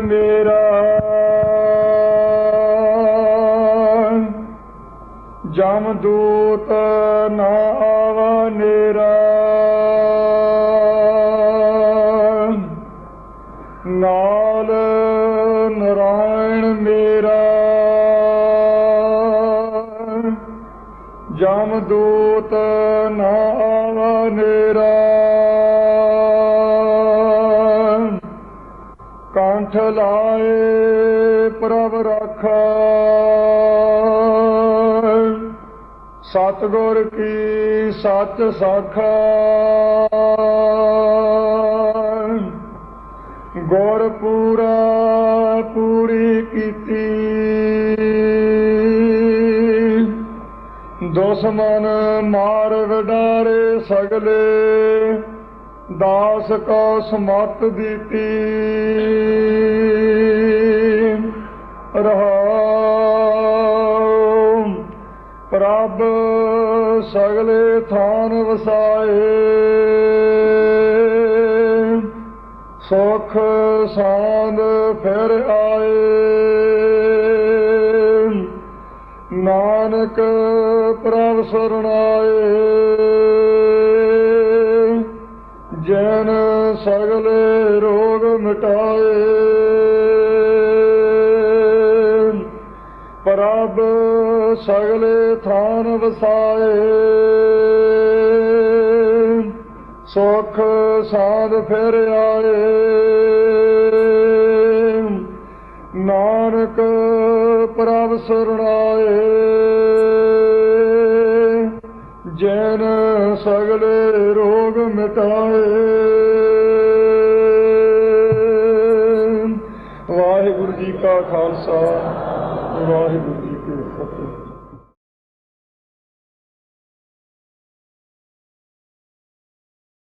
ਮੇਰਾ ਜਮ ਦੂਤ ਨਾ ਆਵਾ ਨੇਰਾ। ਨਾਲ ਨਰਾਇਣ ਮੇਰਾ। ਜਮ ਦੂਤ ਨਾ ਆਵਾ ਨੇਰਾ। ਕੰਠ ਲਾਏ, ਪ੍ਰਭ ਰਾਖਾ। ਸਤਗੁਰ ਕੀ ਸੱਚ ਸਾਖਾ। ਗੁਰ ਪੂਰਾ ਪੂਰੀ ਕੀਤੀ। ਦੁਸ਼ਮਨ ਮਾਰ ਵਡਾਰੇ ਸਗਲੇ, ਦਾਸ ਕੋ ਸਮਤ ਦਿੱਤੀ। ਪ੍ਰਭ ਸਗਲੇ ਥਾਨ ਵਸਾਏ। ਸੁਖ ਸਾਂਦ ਫਿਰ ਆਏ। ਨਾਨਕ ਪ੍ਰਭ ਸਰਣਾਏ ਜਨ ਸਗਲੇ ਰੋਗ ਮਿਟਾਏ। ਪ੍ਰਭ ਸਗਲੇ ਥਾਨ ਵਸਾਏ। ਸੁਖ ਸਾਧ ਫਿਰ ਆਏ। ਨਾਨਕ ਪ੍ਰਭ ਸਰਣਾਏ। ਜਨ ਸਗਲੇ ਰੋਗ ਮਿਟਾਏ। ਵਾਹਿਗੁਰੂ ਜੀ ਕਾ ਖਾਲਸਾ। ਵਾਹਿਗੁਰੂ ਜੀ ਕੀ ਫਤਿਹ।